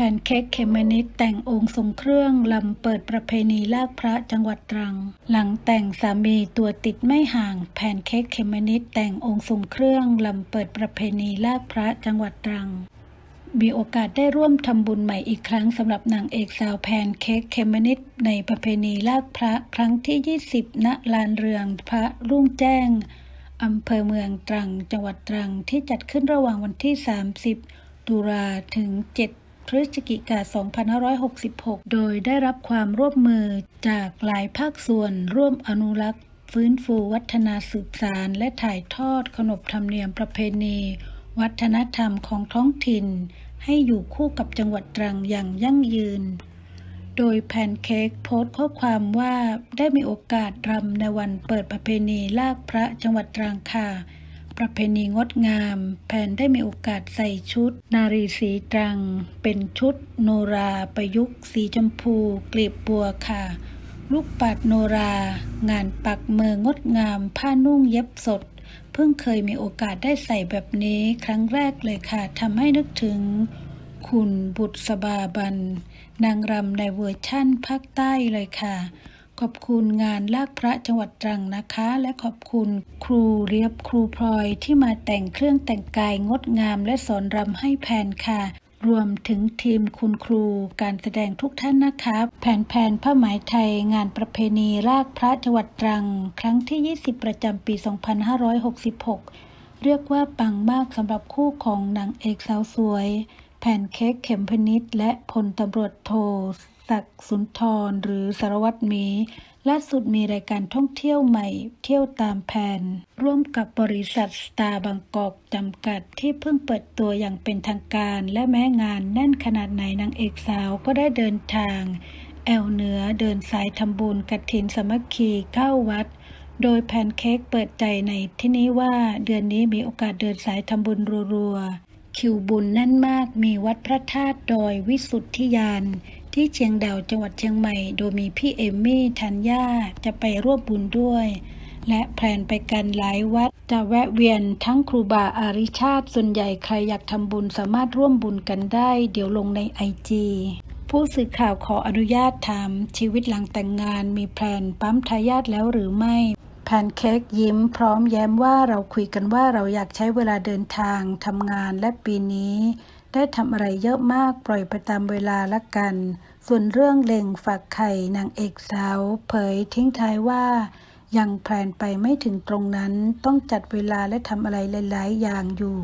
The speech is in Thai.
แพนเค้กเขมนิดแต่งองค์ทรงเครื่องลำเปิดประเพณีลากพระจังหวัดตรัง หลังแต่งสามีตัวติดไม่ห่างแพนเค้กเขมนิดแต่งองค์ทรงเครื่องลำเปิดประเพณีลากพระจังหวัดตรัง มีโอกาสได้ร่วมทำบุญใหม่อีกครั้งสำหรับนางเอกสาวแพนเค้กเคมนิดในประเพณีลากพระครั้งที่ 20 ณลานเรืองพระรุ่งแจ้งอำเภอเมืองตรัง จังหวัดตรังที่จัดขึ้นระหว่างวันที่ 30 ตุลาถึง 7 พฤศจิกายน 2566 โดยได้รับความร่วมมือจากหลายภาคส่วนร่วมอนุรักษ์ ฟื้นฟูวัฒนาสืบสารและถ่ายทอดขนบธรรมเนียมประเพณี วัฒนธรรมของท้องถิ่น ให้อยู่คู่กับจังหวัดตรังอย่างยั่งยืน โดยแพนเค้กโพสต์ข้อความว่าได้มีโอกาสรำในวันเปิดประเพณีลากพระจังหวัดตรังค่ะ ประเพณีงดงามแพนได้มีโอกาสใส่ชุด นารีสีตรัง เป็นชุด โนราประยุกต์สีชมพู กลีบบัวค่ะ ลูกปัดโนรา งานปักมืองดงาม ผ้านุ่งเย็บสด เพิ่งเคยมีโอกาสได้ใส่แบบนี้ครั้งแรกเลยค่ะทำให้นึกถึง คุณบุษบาบัน นางรำในเวอร์ชั่นภาคใต้เลยค่ะ ขอบคุณงานลากพระจังหวัดตรังนะคะ และขอบคุณครูเรียบครูพลอยที่มาแต่งเครื่องแต่งกายงดงามและสอนรำให้แพนค่ะ รวมถึงทีมคุณครูการแสดงทุกท่านนะคะ แผนแผนผ้าไหมไทยงานประเพณีลากพระจังหวัดตรัง ครั้งที่ 20 ประจำปี 2566 เรียกว่าปังมากสำหรับคู่ของนางเอกสาวสวยแพนเค้กเข็มพนิษและพลตำรวจโท ศักดิ์สุนทรหรือสารวัตรมีล่าสุดมีรายการท่องเที่ยวใหม่ เที่ยวตามแผน ร่วมกับบริษัทสตาร์บางกอกจำกัดที่เพิ่งเปิดตัวอย่างเป็นทางการ และแม้งานแน่นขนาดไหนนางเอกสาวก็ได้เดินทาง แอวเหนือเดินสายทำบุญกฐินสมัคคีเข้าวัด โดยแพนเค้กเปิดใจในที่นี้ว่าเดือนนี้มีโอกาสเดินสายทำบุญรัวๆคิวบุญแน่นมากมีวัดพระธาตุดอยวิสุทธิยาน ที่เชียงดาวจังหวัดเชียงใหม่ โดยมีพี่เอมมี่ธัญญาจะไปร่วมบุญด้วย และแพลนไปกันหลายวัด จะแวะเวียนทั้งครูบาอาริชาติ ส่วนใหญ่ใครอยากทำบุญสามารถร่วมบุญกันได้ เดี๋ยวลงในไอจีผู้สื่อข่าวขออนุญาตถามชีวิตหลังแต่งงานมีแพลนปั๊มทายาทแล้วหรือไม่แพนเค้กยิ้มพร้อมแย้มว่าเราคุยกันว่าเราอยากใช้เวลาเดินทางทำงานและปีนี้ ได้ทำอะไรเยอะมากปล่อยไปตามเวลาละกัน ส่วนเรื่องเล็งฝากไข่นางเอกสาว เผยทิ้งท้ายว่า ยังแพลนไปไม่ถึงตรงนั้นต้องจัดเวลาและทำอะไรหลาย ๆ อย่างอยู่